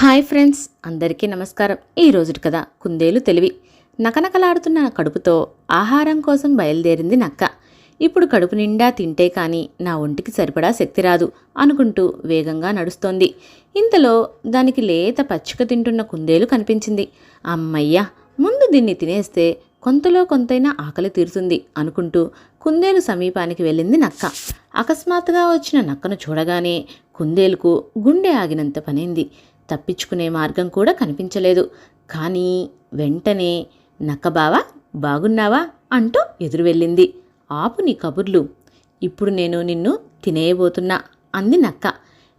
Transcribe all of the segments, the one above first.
Hi friends అందరికీ నమస్కారం. ఈ రోజుటి కథ కుందేలు తెలివి. నకనకలాడుతున్న కడుపుతో ఆహారం కోసం బయలుదేరింది నక్క. ఇప్పుడు కడుపు నిండా తింటే కానీ నా ఒంటికి సరిపడా శక్తి రాదు అనుకుంటూ వేగంగా నడుస్తోంది. ఇంతలో దానికి లేత పచ్చిక తింటున్న కుందేలు కనిపించింది. అమ్మయ్య ముందు దీన్ని తినేస్తే కొంతలో కొంతైనా ఆకలి తీరుతుంది అనుకుంటూ కుందేలు సమీపానికి వెళ్ళింది నక్క. అకస్మాత్తుగా వచ్చిన నక్కను చూడగానే కుందేలుకు గుండె ఆగినంత పనైంది. తప్పించుకునే మార్గం కూడా కనిపించలేదు. కానీ వెంటనే నక్క బావా బాగున్నావా? అంటూ ఎదురు వెళ్ళింది. ఆపు నీ కబుర్లు. ఇప్పుడు నేను నిన్ను తినేయబోతున్నా అంది నక్క.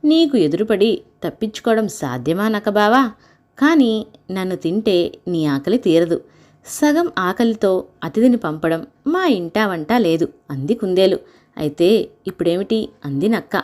నీకు ఎదురుపడి తప్పించుకోవడం సాధ్యమా నక్కబావా కానీ నన్ను తింటే నీ ఆకలి తీరదు. సగం ఆకలితో అతిథిని పంపడం మా ఇంటా వంట లేదు అంది కుందేలు. అయితే ఇప్పుడేమిటి? అంది నక్క.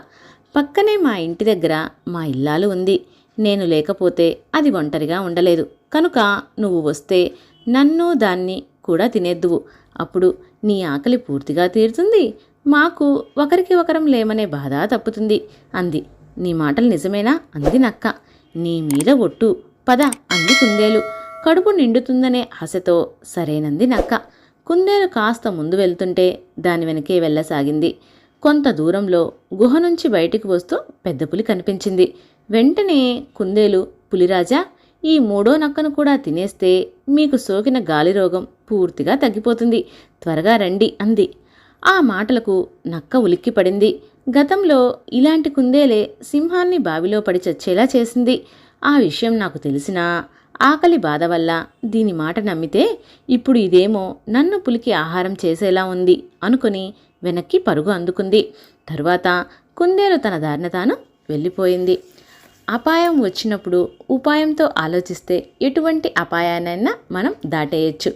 పక్కనే మా ఇంటి దగ్గర మా ఇల్లాలు ఉంది. నేను లేకపోతే అది ఒంటరిగా ఉండలేదు. కనుక నువ్వు వస్తే నన్ను దాన్ని కూడా తినేద్దువు. అప్పుడు నీ ఆకలి పూర్తిగా తీరుతుంది. మాకు ఒకరికి ఒకరం లేమనే బాధ తప్పుతుంది అంది. నీ మాటలు నిజమేనా? అంది నక్క. నీ మీద ఒట్టు. పద అంది కుందేలు. కడుపు నిండుతుందనే ఆశతో సరేనంది నక్క. కుందేలు కాస్త ముందు వెళ్తుంటే దాని వెనకే వెళ్ళసాగింది. కొంత దూరంలో గుహ నుంచి బయటికి వస్తూ పెద్ద పులి కనిపించింది. వెంటనే కుందేలు పులిరాజా ఈ మూడో నక్కను కూడా తినేస్తే మీకు సోకిన గాలి రోగం పూర్తిగా తగ్గిపోతుంది. త్వరగా రండి అంది. ఆ మాటలకు నక్క ఉలిక్కిపడింది. గతంలో ఇలాంటి కుందేలే సింహాన్ని బావిలో పడి చచ్చేలా చేసింది. ఆ విషయం నాకు తెలిసినా ఆకలి బాధ వల్ల దీని మాట నమ్మితే ఇప్పుడు ఇదేమో నన్ను పులికి ఆహారం చేసేలా ఉంది అనుకుని వెనక్కి పరుగు అందుకుంది. తరువాత కుందేలు తన దారిన తాను వెళ్ళిపోయింది. అపాయం వచ్చినప్పుడు ఉపాయంతో ఆలోచిస్తే ఎటువంటి అపాయాన్నైనా మనం దాటేయచ్చు.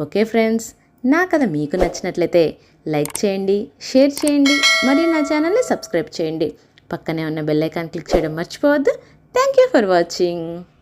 ఓకే ఫ్రెండ్స్ నా కథ మీకు నచ్చినట్లయితే లైక్ చేయండి షేర్ చేయండి మరియు నా ఛానల్ని సబ్స్క్రైబ్ చేయండి. పక్కనే ఉన్న బెల్లైకాన్ క్లిక్ చేయడం మర్చిపోవద్దు. Thank you for watching.